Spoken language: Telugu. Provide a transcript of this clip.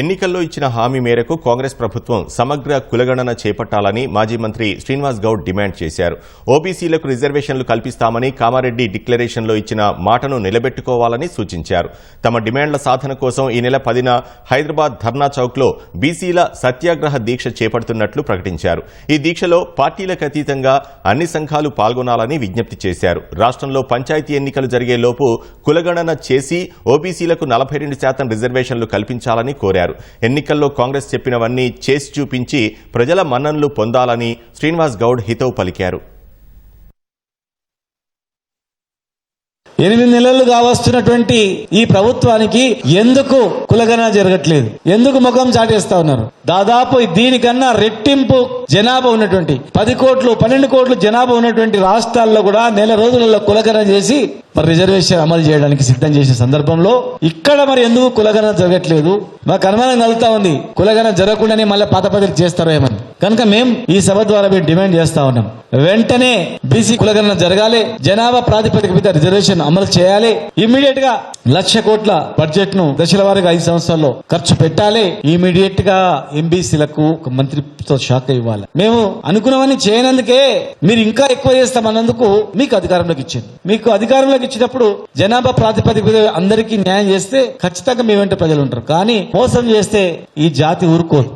ఎన్నికల్లో ఇచ్చిన హామీ మేరకు కాంగ్రెస్ ప్రభుత్వం సమగ్ర కులగణన చేపట్టాలని మాజీ మంత్రి శ్రీనివాస్ గౌడ్ డిమాండ్ చేశారు. ఓబీసీలకు రిజర్వేషన్లు కల్పిస్తామని కామారెడ్డి డిక్లరేషన్లో ఇచ్చిన మాటను నిలబెట్టుకోవాలని సూచించారు. తమ డిమాండ్ల సాధన కోసం ఈ నెల పదిన హైదరాబాద్ ధర్నా చౌక్లో బీసీల సత్యాగ్రహ దీక్ష చేపడుతున్నట్లు ప్రకటించారు. ఈ దీక్షలో పార్టీలకు అతీతంగా అన్ని సంఘాలు పాల్గొనాలని విజ్ఞప్తి చేశారు. రాష్ట్రంలో పంచాయతీ ఎన్నికలు జరిగేలోపు కులగణన చేసి ఓబీసీలకు నలభై రెండు శాతం రిజర్వేషన్లు కల్పించాలని కోరారు. ఎన్నికల్లో కాంగ్రెస్ చెప్పినవన్నీ చేసి చూపించి ప్రజల మన్ననలు పొందాలని శ్రీనివాస్ గౌడ్ హితవు పలికారు. ఎనిమిది నెలలుగా వస్తున్నటువంటి ఈ ప్రభుత్వానికి ఎందుకు కులగన జరగట్లేదు? ఎందుకు ముఖం చాటేస్తా ఉన్నారు? దాదాపు దీనికన్నా రెట్టింపు జనాభా ఉన్నటువంటి పది కోట్లు పన్నెండు కోట్లు జనాభా ఉన్నటువంటి రాష్ట్రాల్లో కూడా నెల రోజులలో కులగన చేసి మరి రిజర్వేషన్ అమలు చేయడానికి సిద్ధం చేసిన సందర్భంలో ఇక్కడ మరి ఎందుకు కులగణన జరగట్లేదు? మాకు అనుమానం కలుగుతా ఉంది. కులగణన జరగకుండానే మళ్ళీ పాత పద్ధతి చేస్తారేమని కనుక మేము ఈ సభ ద్వారా మేము డిమాండ్ చేస్తా ఉన్నాం. వెంటనే బీసీ కులగణన జరగాలి. జనాభా ప్రాతిపదిక మీద రిజర్వేషన్ అమలు చేయాలి. ఇమీడియట్గా లక్ష కోట్ల బడ్జెట్ను దశల వారీగా ఐదు సంవత్సరాల్లో ఖర్చు పెట్టాలి. ఇమీడియట్గా ఎంబీసీలకు ఒక మంత్రిత్వ శాఖ ఇవ్వాలి. మేము అనుకున్నవన్నీ చేయనందుకే మీరు ఇంకా ఎక్కువ చేస్తామన్నందుకు మీకు అధికారంలోకి ఇచ్చింది మీకు అధికారంలోకి ఇచ్చినప్పుడు జనాభా ప్రాతిపదిక అందరికీ న్యాయం చేస్తే ఖచ్చితంగా మీ వెంట ప్రజలు ఉంటారు. కానీ మోసం చేస్తే ఈ జాతి ఊరుకోరు.